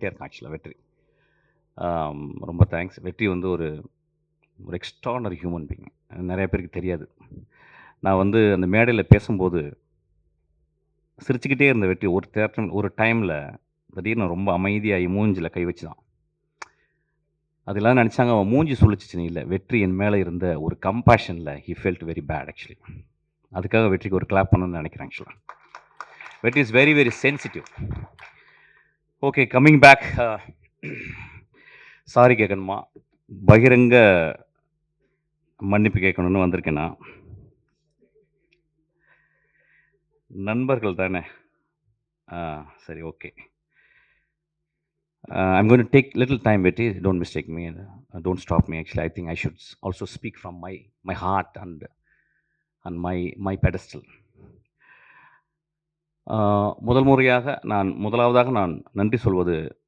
பண்ணிகிட்டே இருக்கான் ஆக்சுவலாக வெற்றி. ரொம்ப தேங்க்ஸ் வெற்றி வந்து ஒரு ஒரு எக்ஸ்ட்ரானரி ஹியூமன் பீங் நிறைய பேருக்கு தெரியாது. நான் வந்து அந்த மேடையில் பேசும்போது சிரிச்சுக்கிட்டே இருந்த வெற்றி ஒரு தேட்டம் ஒரு டைமில் திடீர்னு ரொம்ப அமைதியாகி மூஞ்சில் கை வச்சுதான். அதெல்லாம் நினச்சாங்க அவன் மூஞ்சி சொல்லிச்சிச்சு இல்லை. வெற்றி என் மேலே இருந்த ஒரு கம்பேஷனில் he felt very bad actually அதுக்காக வெற்றிக்கு ஒரு கிளாப் பண்ணணும்னு நினைக்கிறேன் ஆக்சுவலாக Vetri is very very sensitive okay coming back sorry கேட்கணுமா பகிரங்க மன்னிப்பு கேட்கணும்னு வந்திருக்கேன்? நான் நண்பர்கள் தானே? ஆ சரி okay I'm going to take little time வெட்டி. Don't mistake me don't stop me actually I think I should also speak from my my heart and and my my pedestal முதல் முறையாக நான் முதலாவதாக நான் நன்றி சொல்வது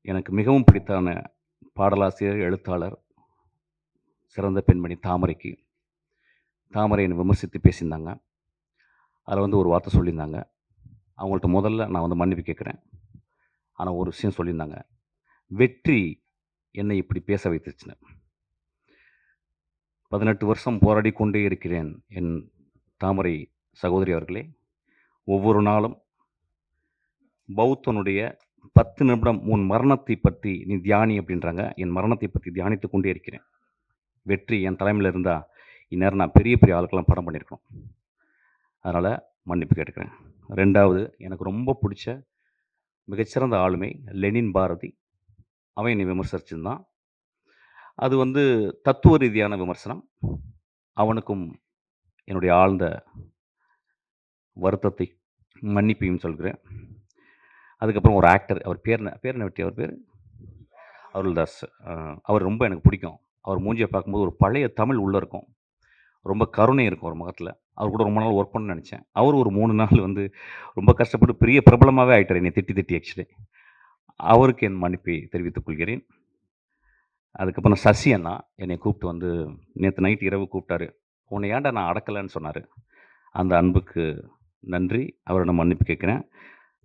எனக்கு மிகவும் பிடித்தான பாடலாசிரியர் எழுத்தாளர் சிறந்த பெண்மணி தாமரைக்கு. தாமரை என்னை விமர்சித்து பேசியிருந்தாங்க. அதில் வந்து ஒரு வார்த்தை சொல்லியிருந்தாங்க. அவங்கள்ட்ட முதல்ல நான் வந்து மன்னிப்பு கேட்குறேன். ஆனால் ஒரு விஷயம் சொல்லியிருந்தாங்க. வெற்றி என்னை இப்படி பேச வைத்துச்சுன்னு. பதினெட்டு வருஷம் போராடி கொண்டே இருக்கிறேன் என் தாமரை சகோதரி அவர்களே. ஒவ்வொரு நாளும். பௌத்தனுடைய பத்து நிமிடம் உன் மரணத்தை பற்றி நீ தியானி அப்படின்றாங்க. என் மரணத்தை பற்றி தியானித்து கொண்டே இருக்கிறேன். வெற்றி என் தலைமையில் இருந்தால் இந்நேரம் நான் பெரிய பெரிய ஆளுக்கெல்லாம் படம் பண்ணியிருக்கணும் அதனால் மன்னிப்பு கேட்டுக்கிறேன். ரெண்டாவது எனக்கு ரொம்ப பிடிச்ச மிகச்சிறந்த ஆளுமை லெனின் பாரதி. அவன் என்னை விமர்சிச்சிருந்தான். அது வந்து தத்துவ ரீதியான விமர்சனம். அவனுக்கும் என்னுடைய ஆழ்ந்த வருத்தத்தை மன்னிப்பையும் சொல்கிறேன். அதுக்கப்புறம் ஒரு ஆக்டர் அவர் பேர் பேர் என்ன வெட்டி அவர் பேர்? அருள்தாஸ். அவர் ரொம்ப எனக்கு பிடிக்கும். அவர் மூஞ்சியை பார்க்கும்போது ஒரு பழைய தமிழ் உள்ளே இருக்கும். ரொம்ப கருணை இருக்கும் ஒரு முகத்தில். அவர் கூட ரொம்ப நாள் ஒர்க் பண்ண நினச்சேன். அவர் ஒரு மூணு நாள் வந்து ரொம்ப கஷ்டப்பட்டு பெரிய பிரபலமாகவே ஆகிட்டார் என்னை திட்டி திட்டி ஆக்சுவலி அவருக்கு என் மன்னிப்பை தெரிவித்துக் கொள்கிறேன். அதுக்கப்புறம் சசி அண்ணா என்னை கூப்பிட்டு வந்து நேற்று நைட் இரவு கூப்பிட்டாரு. உன்னை ஏன்டா நான் அடக்கலைன்னு சொன்னார். அந்த அன்புக்கு நன்றி. அவரை நான் மன்னிப்பு கேட்குறேன்.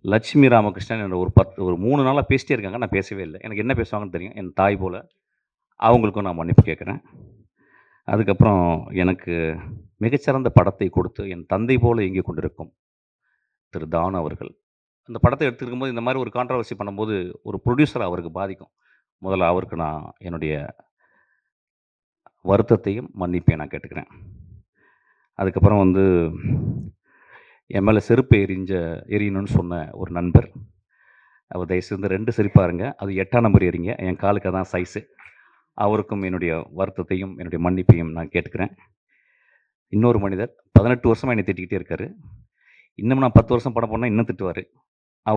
லட்சுமி ராமகிருஷ்ணன் என்ற ஒரு பத்து ஒரு மூணு நாளாக பேசிட்டே இருக்காங்க. நான் பேசவே இல்லை. எனக்கு என்ன பேசுவாங்கன்னு தெரியும். என் தாய் போல் அவங்களுக்கும் நான் மன்னிப்பு கேட்குறேன். அதுக்கப்புறம் எனக்கு மிகச்சிறந்த படத்தை கொடுத்து என் தந்தை போல் இங்கே கொண்டிருக்கும் திரு தானு அவர்கள். அந்த படத்தை எடுத்துருக்கும் போது இந்த மாதிரி ஒரு கான்ட்ரவர்சி பண்ணும்போது ஒரு ப்ரொடியூசர் அவருக்கு பாதிக்கும். முதல்ல அவருக்கு நான் என்னுடைய வருத்தத்தையும் மன்னிப்பையும் நான் கேட்டுக்கிறேன். அதுக்கப்புறம் வந்து என் மேலே செருப்பு எரிஞ்ச எரியணும்னு சொன்ன ஒரு நண்பர். அவர் தயவுசெய்து ரெண்டு செருப்பாருங்க அது எட்டாம் நம்பர் எறிங்க என் காலுக்கு தான் சைஸு அவருக்கும் என்னுடைய வருத்தத்தையும் என்னுடைய மன்னிப்பையும் நான் கேட்டுக்கிறேன். இன்னொரு மனிதர் பதினெட்டு வருஷமாக என்னை திட்டிக்கிட்டே இருக்காரு. இன்னும் நான் பத்து வருஷம் படம் பண்ணால் இன்னும் திட்டுவார்.